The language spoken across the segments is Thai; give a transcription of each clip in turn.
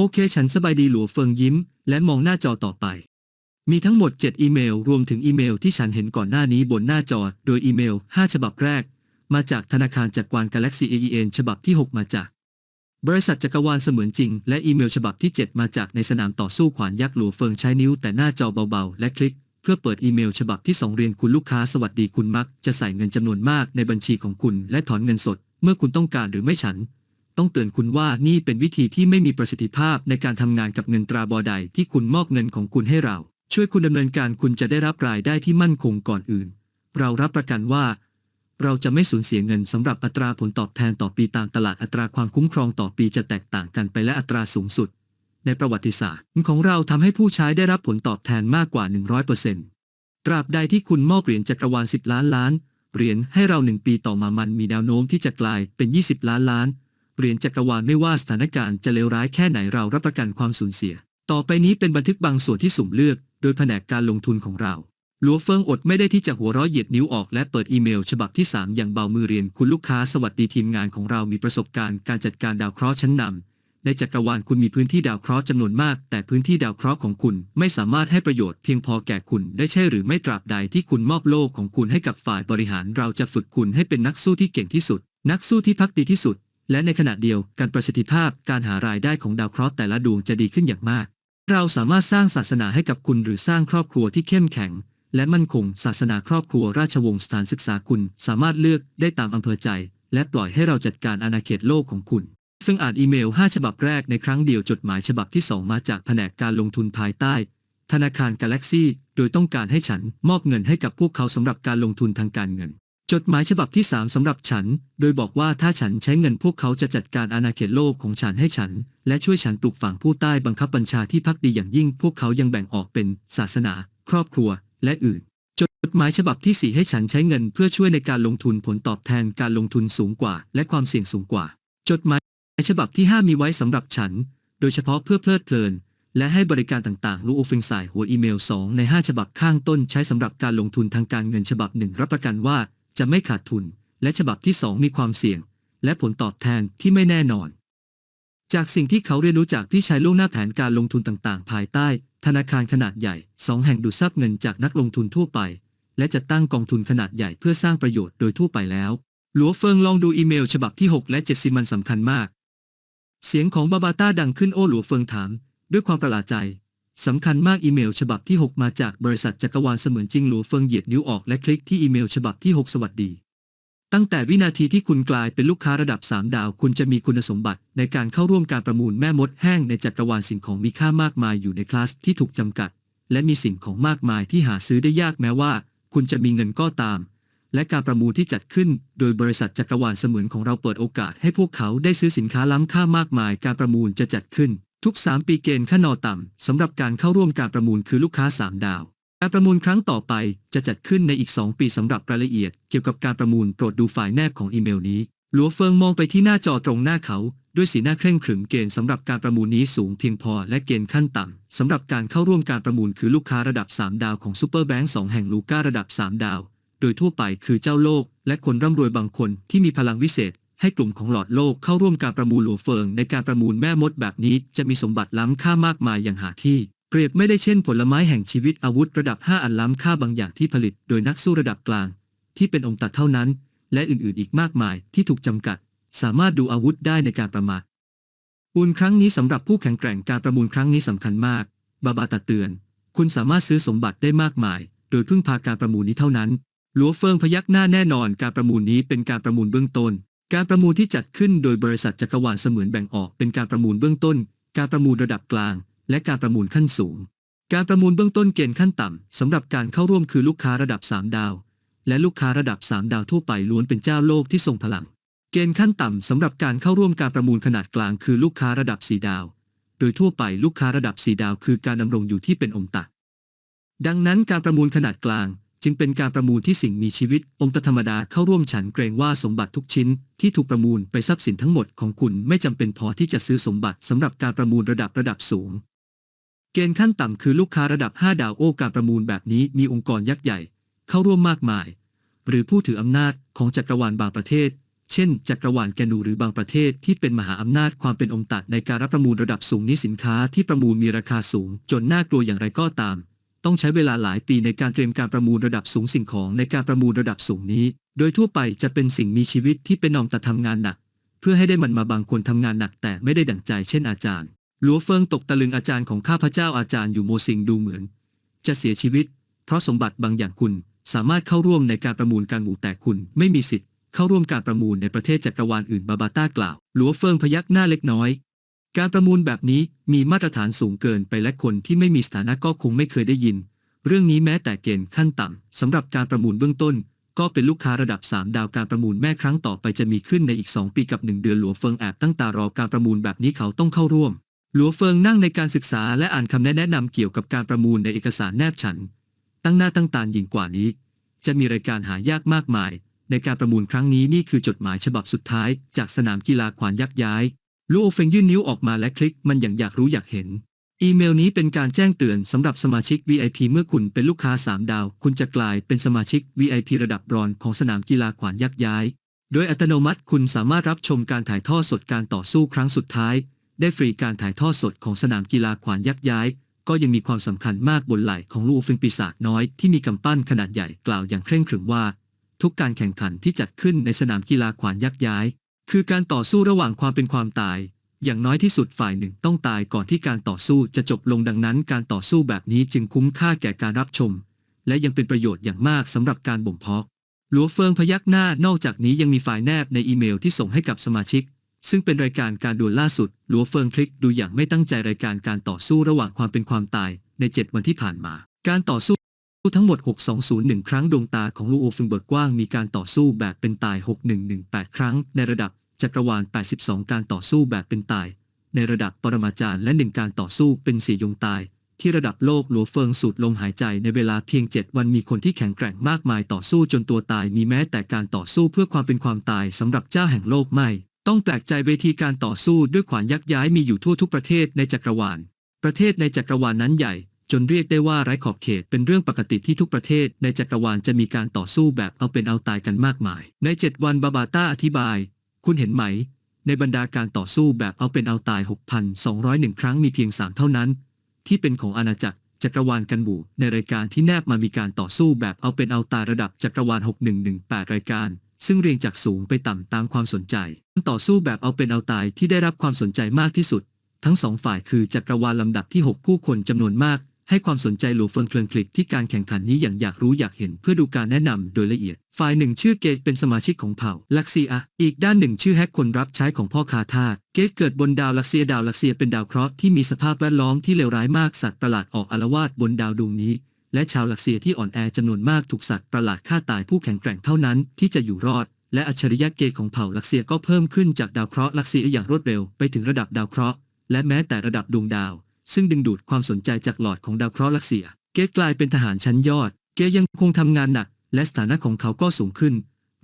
โอเคฉันสบายดีหลัวเฟิงยิ้ม และมองหน้าจอต่อไป มีทั้งหมด 7 อีเมล รวมถึงอีเมลที่ฉันเห็นก่อนหน้านี้บนหน้าจอ โดยอีเมล 5 ฉบับแรก มาจากธนาคารจักรวาล Galaxy AEN ฉบับที่ 6 มาจาก บริษัทจักรวาลเสมือนจริง และอีเมลฉบับที่ 7 มาจากในสนามต่อสู้ขวานยักษ์หลัวเฟิงใช้นิ้วแต่หน้าจอเบาๆ และคลิก เพื่อเปิดอีเมลฉบับที่ 2 เรียนคุณลูกค้าสวัสดีคุณมัก จะใส่เงินจำนวนมากในบัญชีของคุณ และถอนเงินสด เมื่อคุณต้องการหรือไม่ฉัน ต้องเตือนคุณว่านี่เป็นวิธีที่ไม่มีประสิทธิภาพในการทำงานกับเงินตราบอใดที่คุณมอบเงินของคุณให้เรา ช่วยคุณดำเนินการคุณจะได้รับรายได้ที่มั่นคงก่อนอื่น เรารับประกันว่า เราจะไม่สูญเสียเงินสำหรับอัตราผลตอบแทนต่อปีตามตลาดอัตราความคุ้มครองต่อปีจะแตกต่างกันไปและอัตราสูงสุด ในประวัติศาสตร์ของเราทำให้ผู้ใช้ได้รับผลตอบแทนมากกว่า 100%ตราบใดที่คุณมอบเหรียญจักรวาล10 ล้านล้านเหรียญให้เราหนึ่งปีต่อมามันมีแนวโน้มที่จะกลายเป็น 20 ล้านล้าน เหรียญจักรวาลไม่ว่าสถานการณ์จะเลวร้ายแค่ไหนเรารับประกันความสูญเสีย ต่อไปนี้เป็นบันทึกบางส่วนที่สุ่มเลือก โดยแผนกการลงทุนของเราลัวเฟิงอดไม่ได้ที่จะหัวเราะเหยียดนิ้วออกและเปิดอีเมล ฉบับที่ 3 อย่างเบามือเรียนคุณลูกค้าสวัสดีทีมงานของเรามีประสบการณ์การจัดการดาวเคราะห์ชั้นนำในจักรวาลคุณมีพื้นที่ดาวเคราะห์จำนวนมาก แต่พื้นที่ดาวเคราะห์ของคุณไม่สามารถให้ประโยชน์เพียงพอแก่คุณได้ใช่หรือไม่ตราบใดที่คุณมอบโลกของคุณให้กับฝ่ายบริหาร เราจะฝึกคุณให้เป็นนักสู้ที่เก่งที่สุด นักสู้ที่พักดีที่สุด และในขณะเดียวกันประสิทธิภาพการหารายได้ของดาวเคราะห์แต่ละดวงจะดีขึ้นอย่างมาก เราสามารถสร้างศาสนาให้กับคุณหรือสร้างครอบครัวที่เข้มแข็ง และมั่นคง ศาสนาครอบครัวราชวงศ์สถานศึกษาคุณ สามารถเลือกได้ตามอำเภอใจ และปล่อยให้เราจัดการอาณาเขตโลกของคุณ ซึ่งอ่านอีเมล 5 ฉบับแรกในครั้งเดียวจดหมายฉบับที่ 2 มาจากแผนกการลงทุนภายใต้ ธนาคารกาแล็กซี่โดยต้องการให้ฉันมอบเงินให้กับพวกเขาสำหรับการลงทุนทางการเงิน จดหมายฉบับที่3สำหรับฉัน โดยบอกว่าถ้าฉันใช้เงินพวกเขาจะจัดการอาณาเขตโลกของฉันให้ฉัน และช่วยฉันปลูกฝังผู้ใต้บังคับบัญชาที่พักดีอย่างยิ่ง พวกเขายังแบ่งออกเป็นศาสนา ครอบครัว และอื่น จดหมายฉบับที่4ให้ฉันใช้เงินเพื่อช่วยในการลงทุนผลตอบแทนการลงทุนสูงกว่า และความเสี่ยงสูงกว่า จดหมายฉบับที่5มีไว้สำหรับฉัน โดยเฉพาะเพื่อเพลิดเพลินและให้บริการต่างๆ รูโอเฟงสายหัวอีเมล 2 ใน 5 ฉบับข้างต้นใช้สำหรับการลงทุนทางการเงินฉบับหนึ่งรับประกันว่า จะไม่ขาดทุน และฉบับที่ 2 มีความเสี่ยง และผลตอบแทนที่ไม่แน่นอน จากสิ่งที่เขาเรียนรู้จากพี่ชายล่วงหน้าแผนการลงทุนต่างๆ ภายใต้ ธนาคารขนาดใหญ่สองแห่งดูดซับเงินจากนักลงทุนทั่วไป และจะตั้งกองทุนขนาดใหญ่เพื่อสร้างประโยชน์โดยทั่วไปแล้วหลัวเฟิงลองดูอีเมล ฉบับที่ 6 และ7สิมันสำคัญมาก เสียงของบาบาต้าดังขึ้นโอ้หลัวเฟิงถาม ด้วยความประหลาดใจ สำคัญมากอีเมลฉบับที่ 6 มาจากบริษัทจักรวาลเสมือนจริงหลัวเฟิงเหยียดนิ้วออกและคลิกที่อีเมลฉบับที่ 6 สวัสดี ตั้งแต่วินาทีที่คุณกลายเป็นลูกค้าระดับ 3 ดาว คุณจะมีคุณสมบัติในการเข้าร่วมการประมูลแม่มดแห้งในจักรวาลสิ่งของมีค่ามากมายอยู่ในคลาสที่ถูกจำกัด และมีสิ่งของมากมายที่หาซื้อได้ยากแม้ว่า คุณจะมีเงินก็ตาม และการประมูลที่จัดขึ้น โดยบริษัทจักรวาลเสมือนของเราเปิดโอกาสให้พวกเขาได้ซื้อสินค้าล้ำค่ามากมาย การประมูลจะจัดขึ้น ทุก 3 ปีเกณฑ์ค่านอต่ำสำหรับการเข้าร่วมการประมูลคือลูกค้า 3 ดาว การประมูลครั้งต่อไปจะจัดขึ้นในอีก 2 ปีสำหรับรายละเอียด เกี่ยวกับการประมูลโปรดดูฝ่ายแนบของอีเมลนี้ หลัวเฟิงมองไปที่หน้าจอตรงหน้าเขา ด้วยสีหน้าเคร่งขรึมเกณฑ์สำหรับการประมูลนี้สูงเพียงพอและเกณฑ์ขั้นต่ำสำหรับการเข้าร่วมการประมูลคือลูกค้าระดับ 3 ดาวของซูเปอร์แบงก์สองแห่งลูก้าระดับ 3 ดาว โดยทั่วไปคือเจ้าโลก และคนร่ำรวยบางคนที่มีพลังวิเศษ ให้กลุ่มของหลอดโลกเข้าร่วมการประมูลหลัวเฟิงในการประมูลแม่มดแบบนี้จะมีสมบัติล้ำค่ามากมายอย่างหาที่เปรียบไม่ได้เช่นผลไม้แห่งชีวิตอาวุธระดับ 5 อันล้ำค่าบางอย่างที่ผลิตโดยนักสู้ระดับกลาง ที่เป็นองค์ตัดเท่านั้น และอื่นๆ อีกมากมายที่ถูกจำกัด สามารถดูอาวุธได้ในการประมาทปูนครั้งนี้สำหรับผู้แข็งแกร่งการประมูลครั้งนี้สำคัญมาก บาบาตัดเตือน คุณสามารถซื้อสมบัติได้มากมาย โดยพึ่งพาการประมูลนี้เท่านั้นหลัวเฟิงพยักหน้าแน่นอนการประมูลนี้เป็นการประมูลเบื้องต้น การประมูลที่จัดขึ้นโดยบริษัทจักรวาลเสมือนแบ่งออกเป็นการประมูลเบื้องต้น การประมูลระดับกลาง และการประมูลขั้นสูง การประมูลเบื้องต้นเกณฑ์ขั้นต่ำสำหรับการเข้าร่วมคือลูกค้าระดับ 3 ดาว และลูกค้าระดับ 3 ดาวทั่วไปล้วนเป็นเจ้าโลกที่ทรงพลัง เกณฑ์ขั้นต่ำสำหรับการเข้าร่วมการประมูลขนาดกลางคือลูกค้าระดับ 4 ดาว โดยทั่วไปลูกค้าระดับ 4 ดาว คือการดำรงอยู่ที่เป็นองค์ตัดดังนั้นการประมูลขนาดกลาง จึงเป็นการประมูลที่สิ่งมีชีวิต องค์ธรรมดาเข้าร่วมฉันเกรงว่าสมบัติทุกชิ้น ที่ถูกประมูลไปทรัพย์สินทั้งหมดของคุณไม่จำเป็นพอที่จะซื้อสมบัติสำหรับการประมูลระดับระดับสูง เกณฑ์ขั้นต่ำคือลูกค้าระดับ 5 ดาวโอการประมูลแบบนี้มีองค์กรยักษ์ใหญ่ เข้าร่วมมากมาย หรือผู้ถืออำนาจของจักรวาลบางประเทศ เช่น จักรวาลแกนูหรือบางประเทศที่เป็นมหาอำนาจความเป็นองค์ตัดในการรับประมูลระดับสูงนี้สินค้าที่ประมูลมีราคาสูง จนน่ากลัวอย่างไรก็ตาม ต้องใช้เวลาหลายปีในการเตรียมการประมูลระดับสูงสิ่งของในการประมูลระดับสูงนี้ โดยทั่วไปจะเป็นสิ่งมีชีวิตที่เป็นนอมแต่ทำงานหนัก เพื่อให้ได้มันมาบางคนทำงานหนักแต่ไม่ได้ดั่งใจเช่นอาจารย์หลัวเฟิงตกตะลึงอาจารย์ของข้าพเจ้าอาจารย์อยู่โมซิงดูเหมือน จะเสียชีวิต เพราะสมบัติบางอย่างคุณสามารถเข้าร่วมในการประมูลการหมูแต่คุณไม่มีสิทธิ์เข้าร่วมการประมูลในประเทศจักรวาลอื่นบาบาต้ากล่าว หลัวเฟิงพยักหน้าเล็กน้อย การประมูลแบบนี้มีมาตรฐานสูงเกินไปและคนที่ไม่มีสถานะก็คงไม่เคยได้ยิน เรื่องนี้แม้แต่เกณฑ์ขั้นต่ำสำหรับการประมูลเบื้องต้น ก็เป็นลูกค้าระดับ 3 ดาวการประมูลแม่ครั้งต่อไปจะมีขึ้นในอีก 2 ปีกับ 1 เดือนหลัวเฟิงแอบตั้งตารอการประมูลแบบนี้เขาต้องเข้าร่วม หลัวเฟิงนั่งในการศึกษาและอ่านคำแนะนำเกี่ยวกับการประมูลในเอกสารแนบฉัน ตั้งหน้าตั้งตายิ่งกว่านี้ จะมีรายการหายากมากมาย ในการประมูลครั้งนี้นี่คือจดหมายฉบับสุดท้าย จากสนามกีฬาขวานยักย้าย ลูโอเฟงยื่นนิ้วออกมาและคลิกมันอย่างอยากรู้อยากเห็น อีเมลนี้เป็นการแจ้งเตือนสำหรับสมาชิก VIP เมื่อคุณเป็นลูกค้า 3 ดาว คุณจะกลายเป็นสมาชิก VIP ระดับรอนของสนามกีฬาขวานยักย้าย โดยอัตโนมัติคุณสามารถรับชมการถ่ายทอดสดการต่อสู้ครั้งสุดท้าย ได้ฟรีการถ่ายทอดสดของสนามกีฬาขวานยักย้าย ก็ยังมีความสำคัญมากบนไหล่ของลูกฟิงปีศาจน้อยที่มีกำปั้นขนาดใหญ่กล่าวอย่างเคร่งขรึมว่า ทุกการแข่งขันที่จัดขึ้นในสนามกีฬาขวานยักย้าย คือการต่อสู้ระหว่างความเป็นความตาย อย่างน้อยที่สุดฝ่ายหนึ่งต้องตายก่อนที่การต่อสู้จะจบลงดังนั้น การต่อสู้แบบนี้จึงคุ้มค่าแก่การรับชม และยังเป็นประโยชน์อย่างมากสำหรับการบ่มเพาะหลัวเฟิงพยักหน้านอกจากนี้ยังมีไฟล์แนบในอีเมลที่ส่งให้กับสมาชิก ซึ่งเป็นรายการการดวลล่าสุดหลัวเฟิงคลิกดูอย่างไม่ตั้งใจรายการการต่อสู้ระหว่างความเป็นความตายใน 7 วันที่ผ่านมา การต่อสู้ ทั้งหมด 6201 ครั้งดวงตาของลูโอฟิงเบิร์กกว้างมีการต่อสู้แบบเป็นตาย 6118 ครั้ง ในระดับจักรวาล 82 การต่อสู้แบบเป็นตาย ในระดับปรมาจารย์และหนึ่งการต่อสู้เป็นสี่ยงตาย ที่ระดับโลกหลัวเฟิงสูดลมหายใจในเวลาเพียง 7 วันมีคนที่แข็งแกร่งมากมายต่อสู้จนตัวตายมีแม้แต่การต่อสู้เพื่อความเป็นความตายสำหรับเจ้าแห่งโลกไม่ ต้องแปลกใจเวทีการต่อสู้ด้วยขวานยักย้ายมีอยู่ทั่วทุกประเทศในจักรวาล ประเทศในจักรวาลนั้นใหญ่ จนเรียกได้ว่าไร้ขอบเขตเป็นเรื่องปกติที่ทุกประเทศในจักรวาลจะมีการต่อสู้แบบเอาเป็นเอาตายกันมากมาย ใน 7 วันบาบาต้าอธิบาย คุณเห็นไหม ในบรรดาการต่อสู้แบบเอาเป็นเอาตาย 6,201 ครั้งมีเพียง 3 เท่านั้น ที่เป็นของอาณาจักรจักรวาลกันบูในรายการที่แนบมามีการต่อสู้แบบเอาเป็นเอาตายระดับจักรวาล 6118 รายการ ซึ่งเรียงจากสูงไปต่ำตามความสนใจ ต่อสู้แบบเอาเป็นเอาตายที่ได้รับความสนใจมากที่สุด ทั้งสองฝ่ายคือจักรวาลลำดับที่ 6 ผู้คนจำนวนมาก ให้ความสนใจหลูฟิงเคลิงคลิกที่การแข่งขันนี้อย่างอยากรู้อยากเห็นเพื่อดูการแนะนำโดยละเอียด ฝ่ายหนึ่งชื่อเกตเป็นสมาชิกของเผ่าลักเซีย อีกด้านหนึ่งชื่อแฮกคนรับใช้ของพ่อคาทาเกตเกิดบนดาวลักเซียดาวลักเซียเป็นดาวเคราะห์ที่มีสภาพแวดล้อมที่เลวร้ายมากสัตว์ประหลาดออกอารวาสบนดาวดวงนี้ และชาวลักเซียที่อ่อนแอจำนวนมากถูกสัตว์ประหลาดฆ่าตายผู้แข็งแกร่งเท่านั้นที่จะอยู่รอดและอัจฉริยะเกตของเผ่าลักเซียก็เพิ่มขึ้นจากดาวเคราะห์ลักเซียอย่างรวดเร็วไปถึงระดับดาวเคราะห์และแม้แต่ระดับดวงดาว ซึ่งดึงดูดความสนใจจากหลอดของดาวเคราะห์ลักเซีย เกตกลายเป็นทหารชั้นยอด เกตยังคงทำงานหนัก และสถานะของเขาก็สูงขึ้น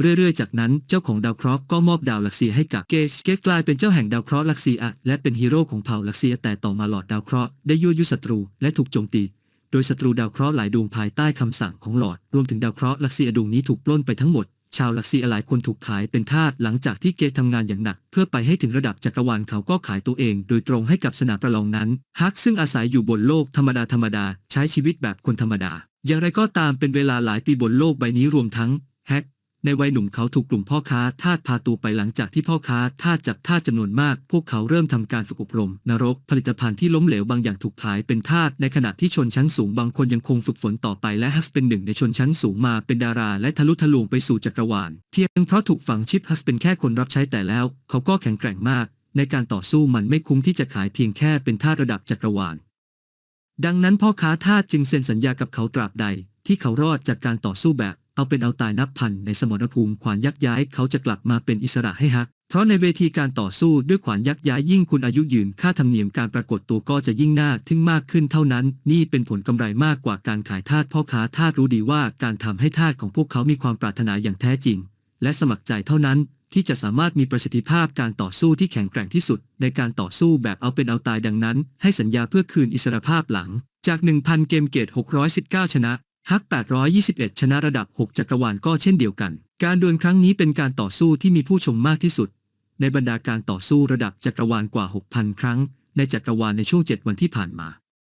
เรื่อยๆ จากนั้นเจ้าของดาวเคราะห์ก็มอบดาวลักเซียให้กับเกตเกตกลายเป็นเจ้าแห่งดาวเคราะห์ลักเซียและเป็นฮีโร่ของเผ่าลักเซียแต่ต่อมาหลอดดาวเคราะห์ได้ยั่วยุศัตรูและถูกโจมตี โดยศัตรูดาวเคราะห์หลายดวงภายใต้คำสั่งของหลอด รวมถึงดาวเคราะห์ลักเซียดวงนี้ถูกปล้นไปทั้งหมด ชาวลักซีหลายคนถูกขายเป็นทาสหลังจากที่เกตทำงานอย่างหนัก เพื่อไปให้ถึงระดับจักรวาลเขาก็ขายตัวเอง โดยตรงให้กับสนามประลองนั้นฮักซึ่งอาศัยอยู่บนโลกธรรมดาธรรมดาใช้ชีวิตแบบคนธรรมดา อย่างไรก็ตามเป็นเวลาหลายปีบนโลกใบนี้รวมทั้งแฮก ในวัยหนุ่มเขาถูกกลุ่มพ่อค้าทาสพาตัวไปหลังจากที่พ่อค้าทาสจับทาสจำนวนมาก พวกเขาเริ่มทำการฝึกอบรม นรก ผลิตภัณฑ์ที่ล้มเหลวบางอย่างถูกขายเป็นทาสในขณะที่ชนชั้นสูงบางคนยังคงฝึกฝนต่อไปและฮัสเป็นหนึ่งในชนชั้นสูงมาเป็นดารา และทะลุทะลวงไปสู่จักรวาลเพียงเพราะถูกฝังชิปฮัสเป็นแค่คนรับใช้แต่แล้ว เขาก็แข็งแกร่งมาก ในการต่อสู้มันไม่คุ้มที่จะขายเพียงแค่เป็นทาสระดับจักรวาล ดังนั้นพ่อค้าทาสจึงเซ็นสัญญากับเขาตราบใด ที่เขารอดจากการต่อสู้แบบ เอาเป็นเอาตายนับพันในสมรภูมิขวานยักย้ายเขาจะกลับมาเป็นอิสระให้ฮัก เพราะในเวทีการต่อสู้ด้วยขวานยักย้ายยิ่งคุณอายุยืนค่าธรรมเนียมการปรากฏตัวก็จะยิ่งน่าทึ่งมากขึ้นเท่านั้น นี่เป็นผลกำไรมากกว่าการขายทาสพ่อค้าทาสรู้ดีว่าการทำให้ทาสของพวกเขามีความปรารถนาอย่างแท้จริง และสมัครใจเท่านั้นที่จะสามารถมีประสิทธิภาพการต่อสู้ที่แข็งแกร่งที่สุด ในการต่อสู้แบบเอาเป็นเอาตายดังนั้น ให้สัญญาเพื่อคืนอิสรภาพหลัง จาก 1,000 เกมเกต619 ชนะ ฮัก 821 ชนะระดับ 6 จักรวาลก็เช่นเดียวกัน การดวลครั้งนี้เป็นการต่อสู้ที่มีผู้ชมมากที่สุด ในบรรดาการต่อสู้ระดับจักรวาลกว่า 6,000 ครั้ง ในจักรวาลในช่วง 7 วันที่ผ่านมา